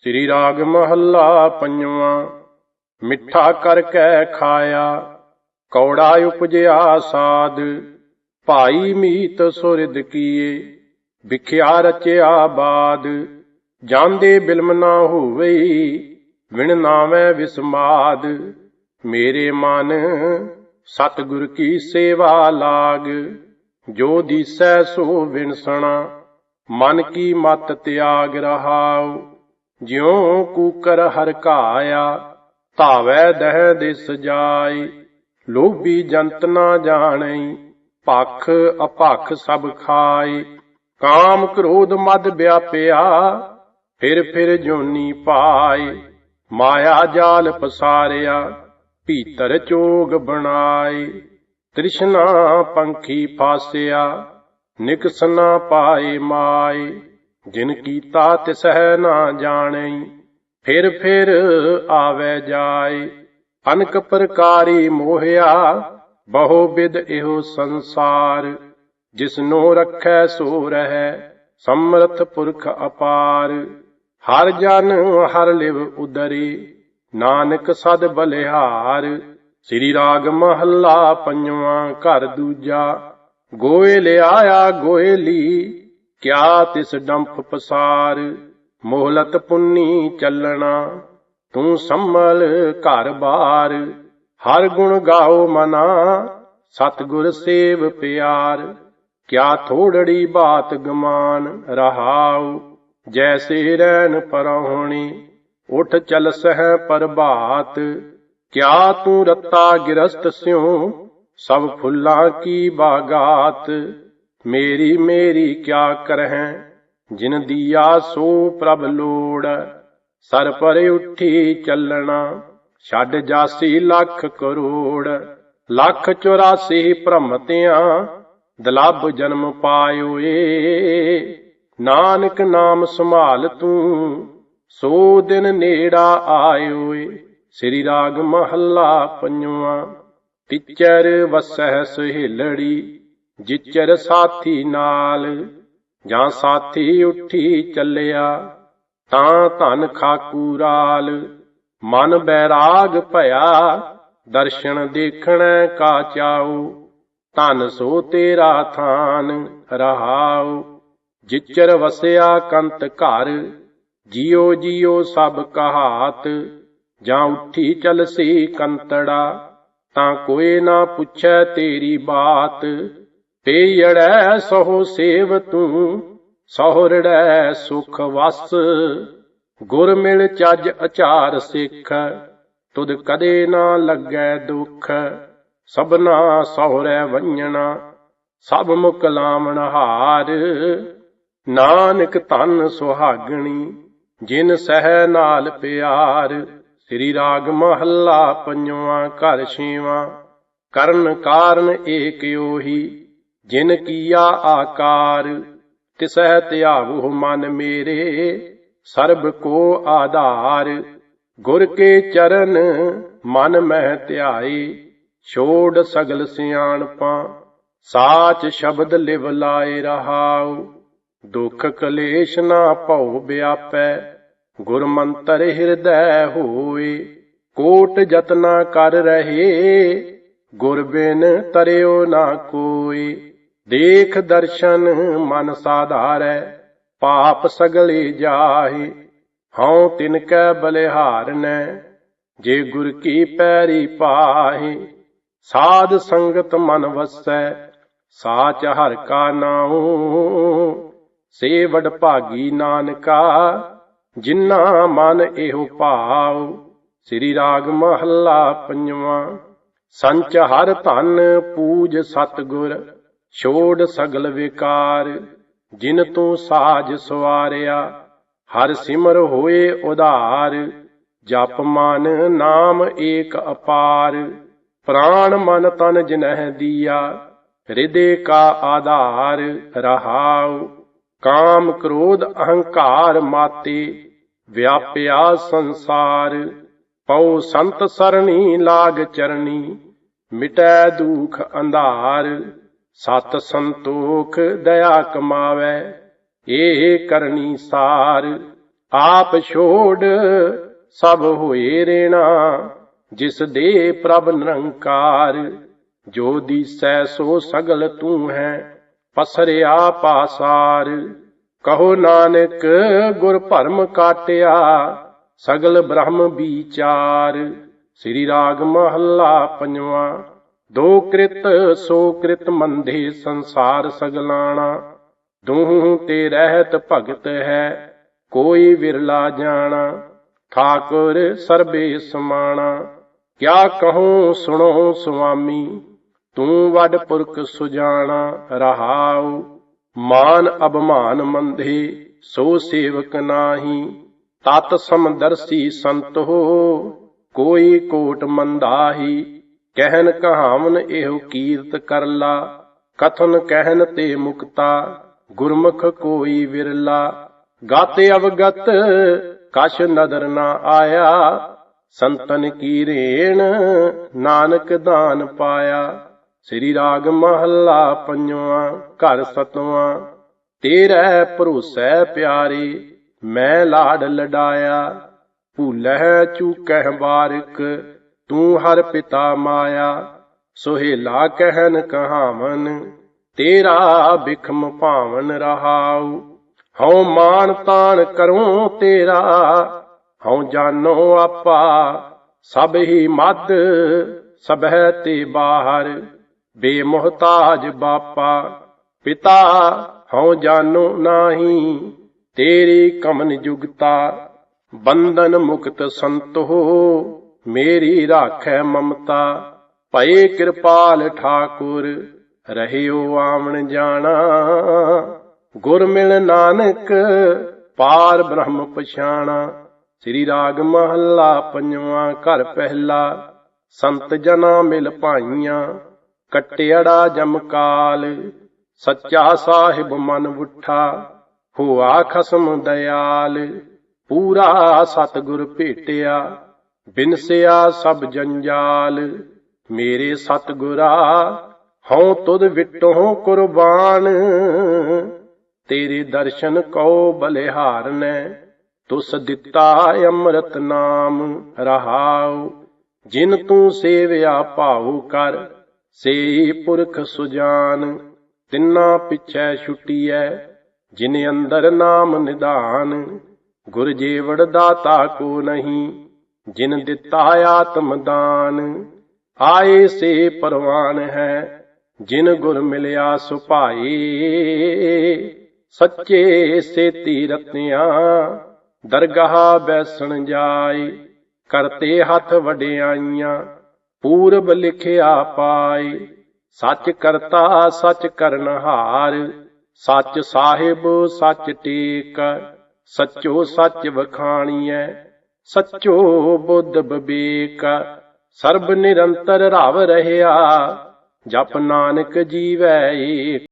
ਸ੍ਰੀ ਰਾਗ ਮਹੱਲਾ ਪੰਜਵਾਂ। ਮਿੱਠਾ ਕਰ ਕਰਕੇ ਖਾਇਆ, ਕੌੜਾ ਉਪਜਿਆ ਸਾਧ। ਭਾਈ ਮੀਤ ਸੁਰਿਦ ਕੀਏ, ਵਿਖਿਆ ਰਚਿਆ ਬਾਦ। ਜਾਂਦੇ ਬਿਲਮ ਨਾ ਹੋਵਈ ਵਿਣ ਨਾਵੇਂ ਵਿਸਮਾਦ। ਮੇਰੇ ਮਨ ਸਤਿਗੁਰ ਕੀ ਸੇਵਾ ਲਾਗ, ਜੋ ਦੀਸੈ ਸੋ ਵਿਣਸਣਾ। ਮਨ ਕੀ ਮਤ ਤਿਆਗ ਰਹਾਉ। ਜਿਉ ਕੂਕਰ ਹਰ ਘਾਇਆ, ਧਾਵੈ ਦਹਿ ਦੇ ਜਾਈ ਲੋਭੀ ਜੰਤ ਨਾ ਜਾਣਈ ਭਖ ਅਭਖ ਸਭ ਖਾਈ ਕਾਮ ਕ੍ਰੋਧ ਮਦ ਵਿਆਪਿਆ, ਫਿਰ ਫਿਰ ਜੋਨੀ ਪਾਈ ਮਾਇਆ ਜਾਲ ਪਸਾਰਿਆ, ਭੀਤਰ ਚੋਗ ਬਣਾਈ ਤ੍ਰਿਸ਼ਨਾ ਪੰਖੀ ਫਾਸਿਆ, ਨਿਕਸਨਾ ਪਾਏ ਮਾਈ ਜਿਨ ਕੀਤਾ ਤਿਸਹਿ ਨਾ ਜਾਣਈ ਫਿਰ ਫਿਰ ਆਵੇ ਜਾਏ। ਅਨਕ ਪ੍ਰਕਾਰੀ ਮੋਹਿਆ, ਬਹੁ ਵਿਦ ਇਹੋ ਸੰਸਾਰ। ਜਿਸਨੋ ਰੱਖੈ ਸੋ ਰਹੈ, ਸਮਰਥ ਪੁਰਖ ਅਪਾਰ। ਹਰ ਜਨ ਹਰ ਲਿਵ ਉਦਰੀ, ਨਾਨਕ ਸਦ ਬਲਿਹਾਰ। ਸ੍ਰੀ ਰਾਗ ਮਹੱਲਾ ਪੰਜਵਾਂ ਘਰ ਦੂਜਾ ਗੋਏ ਲਿਆਇਆ ਗੋਇਲੀ ਕਿਆ ਤਿਸ ਡੰਫ ਪਸਾਰ, ਮੋਹਲਤ ਪੁੰਨੀ ਚੱਲਣਾ। ਤੂੰ ਸੰਭਲ ਘਰ ਬਾਰ, ਹਰ ਗੁਣ ਗਾਓ ਮਨਾ। ਸਤਿਗੁਰ ਸੇਵ ਪਿਆਰ, ਕਿਆ ਥੋੜੜੀ ਬਾਤ ਗਮਾਨ ਰਹਾਉ। ਜੈਸੇ ਰੈਨ ਪਰਹੁਣੀ, ਉਠ ਚਲ ਸਹਿ ਪ੍ਰਭਾਤ। ਕਿਆ ਤੂੰ ਰਤਾ ਗਿਰਸਤ ਸਿਉ, ਸਭ ਫੁੱਲਾਂ ਕੀ ਬਾਗਾਤ। ਮੇਰੀ ਮੇਰੀ ਕਿਆ ਕਰਹਿ? ਜਿਨ ਦੀਆ ਸੋ ਪ੍ਰਭ ਲੋੜ, ਸਰ ਪਰੇ ਉੱਠੀ ਚੱਲਣਾ। ਛੱਡ ਜਾਸੀ ਲੱਖ ਕਰੋੜ, ਲੱਖ 84 ਭ੍ਰਮਤਿਆਂ, ਦਲਬ ਜਨਮ ਪਾਇਓ ਨਾਨਕ ਨਾਮ ਸੰਭਾਲ ਤੂੰ, ਸੋ ਦਿਨ ਨੇੜਾ ਆਇਓ ਸ੍ਰੀ ਰਾਗ ਮਹੱਲਾ ਪੰਜਵਾਂ, ਤਿਚਰ ਵਸਹਿ ਸੁਹੇਲੜੀ। ਜਿਚਰ ਸਾਥੀ ਨਾਲ ਜਾਂ ਸਾਥੀ ਉੱਠੀ ਚੱਲਿਆ, ਤਾਂ ਧਨ ਖਾਕੂਰਾਲ ਮਨ ਬੈਰਾਗ ਭਇਆ, ਦਰਸ਼ਨ ਦੇਖਣ ਕਾ ਚਾਉ। ਧਨ ਸੋ ਤੇਰਾ ਥਾਨ ਰਹਾਉ। ਜਿਚਰ ਵਸਿਆ ਕੰਤ ਘਰ ਜਿਉ ਜਿਉ ਸਭ ਕਹਾਤ। ਜਾਂ ਉੱਠੀ ਚਲਸੀ ਕੰਤੜਾ, ਤਾਂ ਕੋਈ ਨਾ ਪੁੱਛੈ ਤੇਰੀ ਬਾਤ। ਪੇੜੈ ਸੋ ਸੇਵ ਤੂੰ ਸਹੁਰੜੈ ਸੁਖ ਵਸ। ਗੁਰ ਮਿਲ ਚੱਜ ਅਚਾਰ ਸਿੱਖ, ਤੁਧ ਕਦੇ ਨਾ ਲੱਗੈ ਦੁੱਖ। ਸਭਨਾ ਸਹੁਰੈ ਵੰਜਣਾ, ਸਭ ਮੁਕ ਲਾਵਣ ਹਾਰ। ਨਾਨਕ ਧਨ ਸੁਹਾਗਣੀ, ਜਿਨ ਸਹਿ ਨਾਲ ਪਿਆਰ। ਸ੍ਰੀ ਰਾਗ ਮਹੱਲਾ ਪੰਜਵਾਂ ਘਰ ਛੇਵਾਂ, ਕਰਨ ਕਾਰਨ ਏਕ ਓਹੀ। ਜਿਨ ਕੀਆ ਆਕਾਰ, ਤਿਸਹਿ ਧਿਆਵੋ ਮਨ ਮੇਰੇ, ਸਰਬ ਕੋ ਆਧਾਰ। ਗੁਰ ਕੇ ਚਰਨ ਮਨ ਮਹਿ ਧਿਆਈ ਛੋੜ ਸਗਲ ਸਿਆਣਪਾਂ। ਸਾਚ ਸ਼ਬਦ ਲਿਵ ਲਾਏ ਰਹਾਉ, ਦੁਖ ਕਲੇਸ਼ ਨਾ ਭਉ ਵਿਆਪੈ। ਗੁਰ ਮੰਤਰ ਹਿਰਦੈ ਹੋਏ, ਕੋਟ ਜਤਨਾ ਕਰ ਰਹੇ। ਗੁਰ ਬਿਨ ਤਰਿਓ ਨਾ ਕੋਈ ਦੇਖ ਦਰਸ਼ਨ ਮਨ ਸਾਧਾਰੈ, ਪਾਪ ਸਗਲੇ ਜਾਹੇ, ਹਉ ਤਿਨ ਕੈ ਬਲਿਹਾਰਨੈ, ਜੇ ਗੁਰ ਕੀ ਪੈਰੀ ਪਾਹੇ, ਸਾਧ ਸੰਗਤ ਮਨ ਵਸੈ, ਸਾਚ ਹਰ ਕਾ ਨਾਉ ਸੇ ਵਡ ਭਾਗੀ ਨਾਨਕਾ ਜਿਨ੍ਹਾਂ ਮਨ ਇਹੋ ਭਾਉ, ਸ੍ਰੀ ਰਾਗ ਮਹੱਲਾ ਪੰਜਵਾਂ, ਸੰਚ ਹਰ ਧਨ ਪੂਜ ਸਤਗੁਰ ਛੋੜ ਸਗਲ ਵਿਕਾਰ, ਜਿਨ ਤੂੰ ਸਾਜ ਸਵਾਰਿਆ, ਹਰ ਸਿਮਰ ਹੋਏ ਉਧਾਰ, ਜਪ ਮਨ ਨਾਮ ਏਕ ਅਪਾਰ, ਪ੍ਰਾਣ ਮਨ ਤਨ ਜਿਨਹਿ ਦੀਆ ਹਿਰਦੇ ਕਾ ਆਧਾਰ ਰਹਾਉ, ਕਾਮ ਕ੍ਰੋਧ ਅਹੰਕਾਰ ਮਾਤੇ, ਵਿਆਪਿਆ ਸੰਸਾਰ, ਪਉ ਸੰਤ ਸਰਣੀ ਲਾਗ ਚਰਣੀ, ਮਿਟੈ ਦੁਖ ਅੰਧਾਰ। ਸਤ ਸੰਤੋਖ ਦਇਆ ਕਮਾਵੇ, ਏ ਕਰਨੀ ਸਾਰ, ਆਪ ਛੋੜ ਸਭ ਹੋਏ ਰੇਣਾ, ਜਿਸ ਦੇ ਪ੍ਰਭ ਨਿਰੰਕਾਰ, ਜੋ ਦੀਸੈ ਸੋ ਸਗਲ ਤੂੰ ਹੈ, ਪਸਰਿਆ ਪਾਸਾਰ। ਕਹੋ ਨਾਨਕ, ਗੁਰ ਭਰਮ ਕਾਟਿਆ, ਸਗਲ ਬ੍ਰਹਮ ਵਿਚਾਰ ਸ੍ਰੀ ਰਾਗ ਮਹੱਲਾ ਪੰਜਵਾਂ। ਦੋ ਕ੍ਰਿਤ, ਸੋ ਕ੍ਰਿਤ ਮੰਦੇ ਸੰਸਾਰ ਸਗਲਾਣਾ। ਦੂਹ ਤੇ ਰਹਿਤ ਭਗਤ ਹੈ, ਕੋਈ ਵਿਰਲਾ ਜਾਣਾ। ਠਾਕੁਰ ਸਰਬੇ ਸਮਾਣਾ, ਕਿਆ ਕਹੂੰ ਸੁਣੋ ਸੁਆਮੀ, ਤੂੰ ਵੱਡ ਪੁਰਖ ਸੁਜਾਣਾ, ਰਹਾਉ। ਮਾਨ ਅਭਮਾਨ ਮੰਦੇ, ਸੋ ਸੇਵਕ ਨਾਹੀ। ਤਤ ਸਮਦਰਸੀ ਸੰਤ ਹੋ ਕੋਈ ਕੋਟ ਮੰਦਾਹੀ। ਕਹਿਨ ਕਹਾਵਨ ਇਹੋ ਕੀਰਤ ਕਰਲਾ ਕਥਨ ਕਹਿਨ ਤੇ ਮੁਕਤਾ, ਗੁਰਮੁਖ ਕੋਈ ਵਿਰਲਾ। ਗਾਤੇ ਅਵਗਤ, ਕਛ ਨਦਰ ਨਾ ਆਇਆ, ਸੰਤਨ ਕੀ ਰੇਣ ਨਾਨਕ ਦਾਨ ਪਾਇਆ। ਸ੍ਰੀ ਰਾਗ ਮਹੱਲਾ ਪੰਜਵਾਂ, ਘਰ ਸਤਵਾਂ, ਤੇਰੇ ਭਰੋਸੈ ਪਿਆਰੇ, ਮੈਂ ਲਾਡ ਲਡਾਇਆ ਭੂਲਹਿ ਚੂਕਹਿ ਬਾਰਿਕ ਤੂੰ ਹਰ ਪਿਤਾ ਮਾਇਆ ਸੁਹੇਲਾ ਕਹਿਨ ਕਹਾਵਨ, ਤੇਰਾ ਬਿਖਮ ਭਾਵਨ ਰਹਾਉ। ਹਉ ਮਾਨ ਤਾਣ ਕਰੂੰ ਤੇਰਾ, ਹਉ ਜਾਨੋ ਆਪਾ, ਸਭ ਹੀ ਮਦ ਸਭੈ ਤੇ ਬਾਹਰ। ਬੇਮੁਹਤਾਜ ਬਾਪਾ, ਪਿਤਾ, ਹਉ ਜਾਨੋ ਨਾਹੀ, ਤੇਰੀ ਕਮਨ ਜੁਗਤਾ, ਬੰਧਨ ਮੁਕਤ ਸੰਤੋ। ਮੇਰੀ ਰਾਖੈ ਮਮਤਾ, ਭਏ ਕਿਰਪਾਲ ਠਾਕੁਰ, ਰਹਿਓ ਆਵਣ ਜਾਣਾ। ਗੁਰ ਮਿਲ ਨਾਨਕ, ਪਾਰ ਬ੍ਰਹਮ ਪਛਾਣਾ। ਸ੍ਰੀ ਰਾਗ ਮਹੱਲਾ, ਪੰਜਵਾਂ ਘਰ ਪਹਿਲਾ। ਸੰਤ ਜਨਾ ਮਿਲ ਭਾਈਆਂ ਕਟਿਆੜਾ ਜਮਕਾਲ ਸੱਚਾ ਸਾਹਿਬ ਮਨ ਉਠਾ, ਹੋਆ ਖਸਮ ਦਇਆਲ। ਪੂਰਾ ਸਤਿਗੁਰ ਭੇਟਿਆ। ਬਿਨਸਿਆ ਸਭ ਜੰਜਾਲ, ਮੇਰੇ ਸਤਿਗੁਰਾ, ਹਉ ਤੁਧ ਵਿਟੋ ਕੁਰਬਾਨ। ਤੇਰੇ ਦਰਸ਼ਨ ਕਉ ਬਲਿਹਾਰਨੈ, ਤੁਸ ਦਿੱਤਾ ਅੰਮ੍ਰਿਤ ਨਾਮ ਰਹਾਉ। ਜਿਨ ਤੂੰ ਸੇਵਿਆ ਭਾਉ ਕਰ ਸੇ ਪੁਰਖ ਸੁਜਾਨ। ਤਿੰਨਾ ਪਿਛੈ ਛੁਟੀਐ, ਜਿਨ ਅੰਦਰ ਨਾਮ ਨਿਧਾਨ। ਗੁਰ ਜੀਵੜ ਦਾਤਾ ਕੋ ਨਹੀਂ ਜਿਨ ਦਿੱਤਾ ਆਤਮ ਦਾਨ, ਆਏ ਸੇ ਪਰਵਾਨ ਹੈ। ਜਿਨ ਗੁਰ ਮਿਲਿਆ ਸੁਭਾਈ ਸੱਚੇ ਸੇਤੀ ਰਤਿਆਂ ਦਰਗਾਹ ਬੈਸਣ ਜਾਏ, ਕਰਤੇ ਹੱਥ ਵਡਿਆਈਆਂ, ਪੂਰਬ ਲਿਖਿਆ ਪਾਏ। ਸੱਚ ਕਰਤਾ, ਸੱਚ ਕਰਨ ਹਾਰ, ਸੱਚ ਸਾਹਿਬ, ਸੱਚ ਟੇਕ, ਸੱਚੋ ਸੱਚ ਵਖਾਣੀਐ। ਸੱਚੋ ਬੁੱਧ ਬਬੇਕ ਸਰਬ ਨਿਰੰਤਰ ਰਵ ਰਹਿਆ ਜਪ ਨਾਨਕ ਜੀਵੈ ਏਕ।